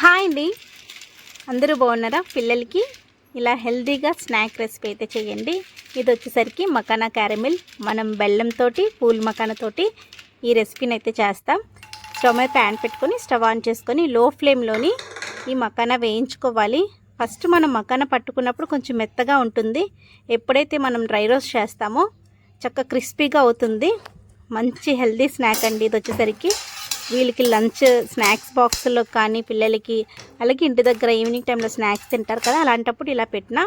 Hi అండి. అందరూ బాగున్నారా? పిల్లలకి ఇలా హెల్దీగా స్నాక్ రెసిపీ అయితే చేయండి. ఇది వచ్చేసరికి మకానా క్యారమిల్. మనం బెల్లంతో పూల్ మకానాతోటి ఈ రెసిపీని అయితే చేస్తాం. స్టవ్ మీద ప్యాన్ పెట్టుకొని స్టవ్ ఆన్ చేసుకొని లో ఫ్లేమ్లోని ఈ మకానా వేయించుకోవాలి. ఫస్ట్ మనం మకానా పట్టుకున్నప్పుడు కొంచెం మెత్తగా ఉంటుంది. ఎప్పుడైతే మనం డ్రై రోస్ట్ చేస్తామో చక్క క్రిస్పీగా అవుతుంది. మంచి హెల్దీ స్నాక్ అండి ఇది వచ్చేసరికి. వీళ్ళకి లంచ్ స్నాక్స్ బాక్స్లో కానీ పిల్లలకి అలాగే ఇంటి దగ్గర ఈవినింగ్ టైంలో స్నాక్స్ తింటారు కదా అలాంటప్పుడు ఇలా పెట్టినా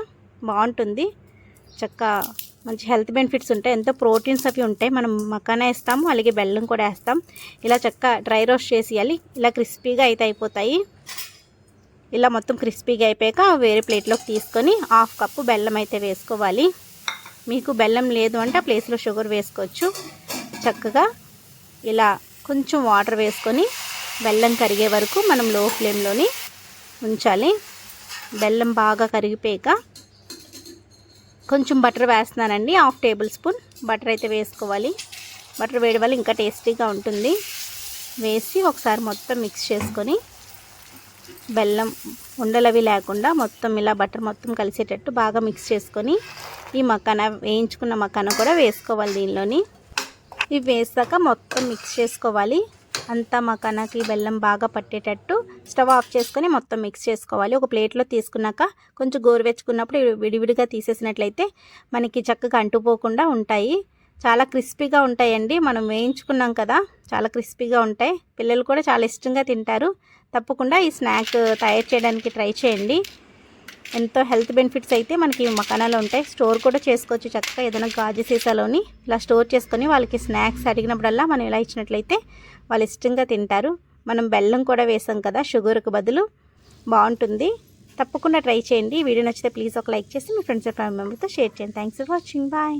బాగుంటుంది. చక్క మంచి హెల్త్ బెనిఫిట్స్ ఉంటాయి. ఎంతో ప్రోటీన్స్ అవి ఉంటాయి. మనం మకానే వేస్తాము అలాగే బెల్లం కూడా వేస్తాం. ఇలా చక్క డ్రై రోస్ట్ చేసేయాలి. ఇలా క్రిస్పీగా అయితే అయిపోతాయి. ఇలా మొత్తం క్రిస్పీగా అయిపోయాక వేరే ప్లేట్లోకి తీసుకొని హాఫ్ కప్పు బెల్లం అయితే వేసుకోవాలి. మీకు బెల్లం లేదు అంటే ఆ ప్లేస్లో షుగర్ వేసుకోవచ్చు. చక్కగా ఇలా కొంచెం వాటర్ వేసుకొని బెల్లం కరిగే వరకు మనం లో ఫ్లేమ్లోని ఉంచాలి. బెల్లం బాగా కరిగిపోయాక కొంచెం బటర్ వేస్తున్నానండి. హాఫ్ టేబుల్ స్పూన్ బటర్ అయితే వేసుకోవాలి. బటర్ వేయడం వల్ల ఇంకా టేస్టీగా ఉంటుంది. వేసి ఒకసారి మొత్తం మిక్స్ చేసుకొని బెల్లం ఉండలవి లేకుండా మొత్తం ఇలా బటర్ మొత్తం కలిసేటట్టు బాగా మిక్స్ చేసుకొని ఈ మక్కన వేయించుకున్న మక్కన కూడా వేసుకోవాలి దీనిలోని. ఇవి వేసాక మొత్తం మిక్స్ చేసుకోవాలి. అంతా మకానాకి బెల్లం బాగా పట్టేటట్టు స్టవ్ ఆఫ్ చేసుకొని మొత్తం మిక్స్ చేసుకోవాలి. ఒక ప్లేట్లో తీసుకున్నాక కొంచెం గోరువెచ్చుకున్నప్పుడు విడివిడిగా తీసేసినట్లయితే మనకి చక్కగా అంటుపోకుండా ఉంటాయి. చాలా క్రిస్పీగా ఉంటాయండి. మనం వేయించుకున్నాం కదా చాలా క్రిస్పీగా ఉంటాయి. పిల్లలు కూడా చాలా ఇష్టంగా తింటారు. తప్పకుండా ఈ స్నాక్ తయారు చేయడానికి ట్రై చేయండి. ఎంతో హెల్త్ బెనిఫిట్స్ అయితే మనకి మకానాలో ఉంటాయి. స్టోర్ కూడా చేసుకోవచ్చు చక్కగా. ఏదైనా గాజు సీసాలోని ఇలా స్టోర్ చేసుకొని వాళ్ళకి స్నాక్స్ అడిగినప్పుడల్లా మనం ఇలా ఇచ్చినట్లయితే వాళ్ళు ఇష్టంగా తింటారు. మనం బెల్లం కూడా వేసాం కదా షుగర్కి బదులు. బాగుంటుంది. తప్పకుండా ట్రై చేయండి. వీడియో నచ్చితే ప్లీజ్ ఒక లైక్ చేసి మీ ఫ్రెండ్స్ అండ్ ఫ్యామిలీ మెంబర్తో షేర్ చేయండి. Thanks for watching. బాయ్.